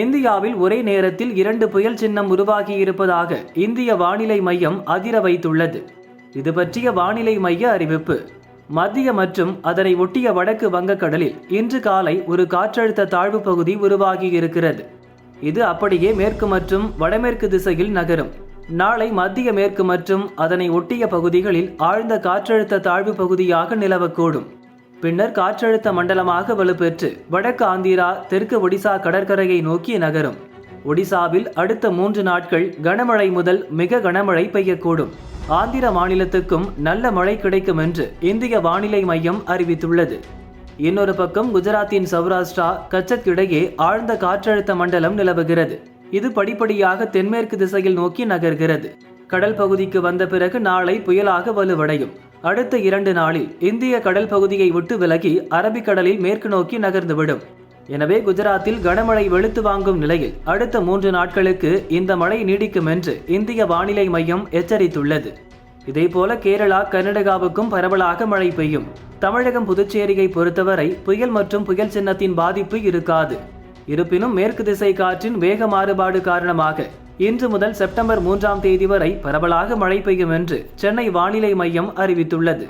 இந்தியாவில் ஒரே நேரத்தில் இரண்டு புயல் சின்னம் உருவாகி இருப்பதாக இந்திய வானிலை மையம் அதிர வைத்துள்ளது. இது பற்றிய வானிலை மைய அறிவிப்பு. மத்திய மற்றும் அதனை ஒட்டிய வடக்கு வங்கக்கடலில் இன்று காலை ஒரு காற்றழுத்த தாழ்வு பகுதி உருவாகி இருக்கிறது இது அப்படியே மேற்கு மற்றும் வடமேற்கு திசையில் நகரும். நாளை மத்திய மேற்கு மற்றும் அதனை ஒட்டிய பகுதிகளில் ஆழ்ந்த காற்றழுத்த தாழ்வு பகுதியாக நிலவக்கூடும். பின்னர் காற்றழுத்த மண்டலமாக வலுப்பெற்று வடக்கு ஆந்திரா தெற்கு ஒடிசா கடற்கரையை நோக்கி நகரும். ஒடிசாவில் அடுத்த மூன்று நாட்கள் கனமழை முதல் மிக கனமழை பெய்யக்கூடும். ஆந்திர மாநிலத்துக்கும் நல்ல மழை கிடைக்கும் என்று இந்திய வானிலை மையம் அறிவித்துள்ளது. இன்னொரு பக்கம் குஜராத்தின் சௌராஷ்டிரா கச்சத் இடையே ஆழ்ந்த காற்றழுத்த மண்டலம் நிலவுகிறது. இது படிப்படியாக தென்மேற்கு திசையில் நோக்கி நகர்கிறது. கடல் பகுதிக்கு வந்த பிறகு நாளை புயலாக வலுவடையும். அடுத்த இரண்டு நாளில் இந்திய கடல் பகுதியை விட்டு விலகி அரபிக்கடலில் மேற்கு நோக்கி நகர்ந்துவிடும் எனவே குஜராத்தில் கனமழை வெளுத்து வாங்கும் நிலையில் அடுத்த மூன்று நாட்களுக்கு இந்த மழை நீடிக்கும் என்று இந்திய வானிலை மையம் எச்சரித்துள்ளது. இதேபோல கேரளா கர்நாடகாவுக்கும் பரவலாக மழை பெய்யும். தமிழகம் புதுச்சேரியை பொறுத்தவரை புயல் மற்றும் புயல் சின்னத்தின் பாதிப்பு இருக்காது. இருப்பினும் மேற்கு திசை காற்றின் வேக மாறுபாடு காரணமாக இன்று முதல் செப்டம்பர் மூன்றாம் தேதி வரை பரவலாக மழை பெய்யும் என்று சென்னை வானிலை மையம் அறிவித்துள்ளது.